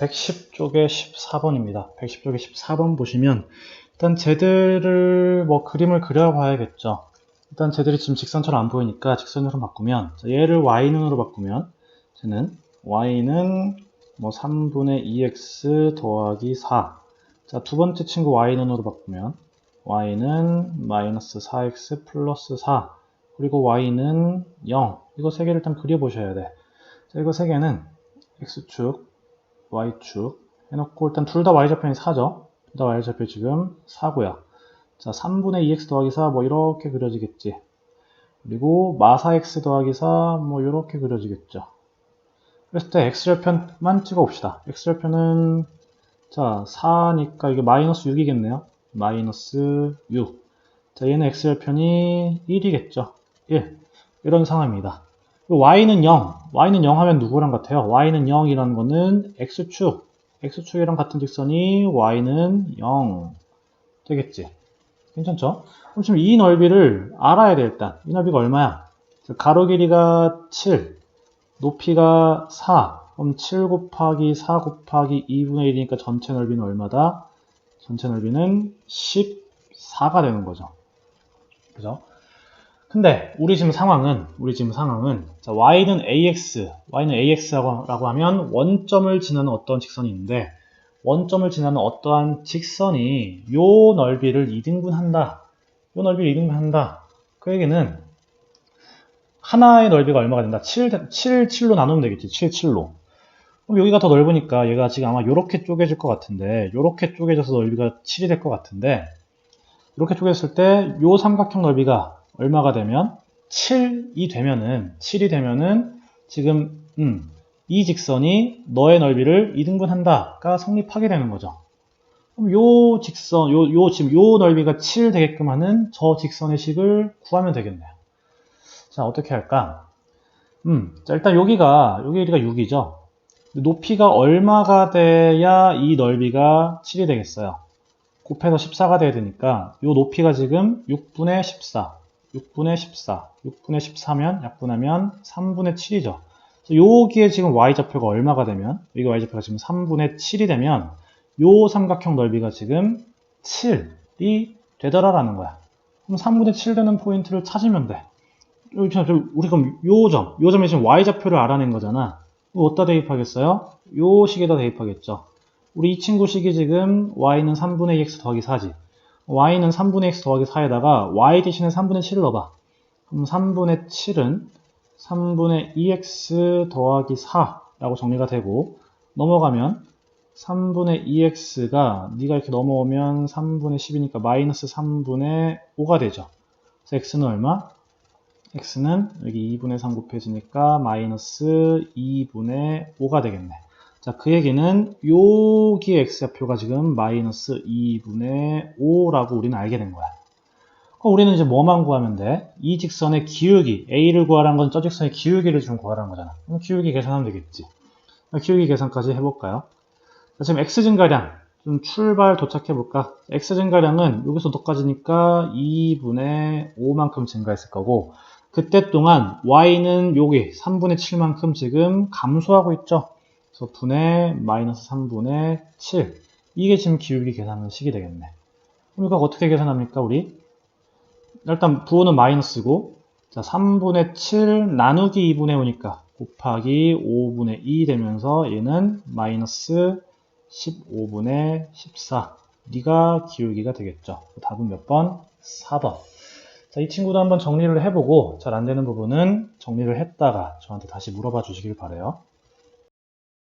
110쪽에 14번입니다. 110쪽에 14번 보시면 일단 쟤들을 뭐 그림을 그려봐야겠죠. 일단 쟤들이 지금 직선처럼 안 보이니까 직선으로 바꾸면 자, 얘를 y는으로 바꾸면 쟤는 y는 뭐 3분의 2x 더하기 4. 자, 두 번째 친구 y는으로 바꾸면 y는 마이너스 4x 플러스 4. 그리고 y는 0. 이거 세 개를 일단 그려보셔야 돼. 자, 이거 세 개는 x축, y축 해놓고 일단 둘 다 y좌표는 4죠. 둘 다 y좌표 지금 4고요. 자, 3분의 2x 더하기 4 뭐 이렇게 그려지겠지. 그리고 마사 x 더하기 4 뭐 이렇게 그려지겠죠. 그랬을 때 x좌표만 찍어 봅시다. x좌표는 자 4니까 이게 마이너스 6이겠네요. 마이너스 6. 자 얘는 x좌표니 1이겠죠. 1. 이런 상황입니다. Y는 0. y는 0 하면 누구랑 같아요? y는 0이라는 거는 x축. x축이랑 같은 직선이 y는 0 되겠지. 괜찮죠? 그럼 지금 이 넓이를 알아야 돼 일단. 이 넓이가 얼마야? 가로 길이가 7, 높이가 4. 그럼 7 곱하기 4 곱하기 2분의 1이니까 전체 넓이는 얼마다? 전체 넓이는 14가 되는 거죠. 그죠? 근데 우리 지금 상황은 우리 지금 상황은 자, y는 ax, y는 ax라고 하면 원점을 지나는 어떤 직선이 있는데 원점을 지나는 어떠한 직선이 요 넓이를 2등분한다. 요 넓이를 2등분한다. 그 얘기는 하나의 넓이가 얼마가 된다? 7, 7, 7로 나누면 되겠지. 7, 7로. 그럼 여기가 더 넓으니까 얘가 지금 아마 이렇게 쪼개질 것 같은데 이렇게 쪼개져서 넓이가 7이 될 것 같은데 이렇게 쪼개졌을 때 요 삼각형 넓이가 얼마가 되면 7이 되면은 7이 되면은 지금 음, 이 직선이 너의 넓이를 2등분한다가 성립하게 되는 거죠. 그럼 요 직선, 요, 요 지금 요 넓이가 7 되게끔 하는 저 직선의 식을 구하면 되겠네요. 자, 어떻게 할까? 음, 자, 일단 여기가, 여기 길이가 6이죠. 높이가 얼마가 돼야 이 넓이가 7이 되겠어요? 곱해서 14가 돼야 되니까 요 높이가 지금 6분의 14, 6분의 14, 6분의 14면 약분하면 3분의 7이죠. 여기에 지금 y좌표가 얼마가 되면 여기 y좌표가 지금 3분의 7이 되면 요 삼각형 넓이가 지금 7이 되더라라는 거야. 그럼 3분의 7 되는 포인트를 찾으면 돼. 우리 그럼 요 점, 요 점에 지금 y좌표를 알아낸 거잖아. 어디다 대입하겠어요? 요 식에다 대입하겠죠. 우리 이 친구 식이 지금 y는 3분의 x 더하기 4지. Y는 3분의 x 더하기 4에다가 y 대신에 3분의 7을 넣어봐. 그럼 3분의 7은 3분의 2x 더하기 4라고 정리가 되고 넘어가면 3분의 2x가 네가 이렇게 넘어오면 3분의 10이니까 마이너스 3분의 5가 되죠. 그래서 x는 얼마? x는 여기 2분의 3 곱해지니까 마이너스 2분의 5가 되겠네. 자, 그 얘기는 여기 x좌표가 지금 마이너스 2분의 5라고 우리는 알게 된 거야. 그럼 우리는 이제 뭐만 구하면 돼? 이 직선의 기울기, a를 구하라는 건 저 직선의 기울기를 좀 구하라는 거잖아. 그럼 기울기 계산하면 되겠지. 기울기 계산까지 해볼까요? 자, 지금 x 증가량, 좀 출발 도착해볼까? x 증가량은 여기서 도까지니까 2분의 5만큼 증가했을 거고, 그때 동안 y는 여기 3분의 7만큼 지금 감소하고 있죠. 그래서 분의 마이너스 3분의 7. 이게 지금 기울기 계산하는 식이 되겠네. 이거 어떻게 계산합니까, 우리? 일단 부호는 마이너스고 자 3분의 7 나누기 2분의 5니까 곱하기 5분의 2 되면서 얘는 마이너스 15분의 14 네가 기울기가 되겠죠. 답은 몇 번? 4번. 자, 이 친구도 한번 정리를 해보고 잘 안되는 부분은 정리를 했다가 저한테 다시 물어봐 주시길 바래요.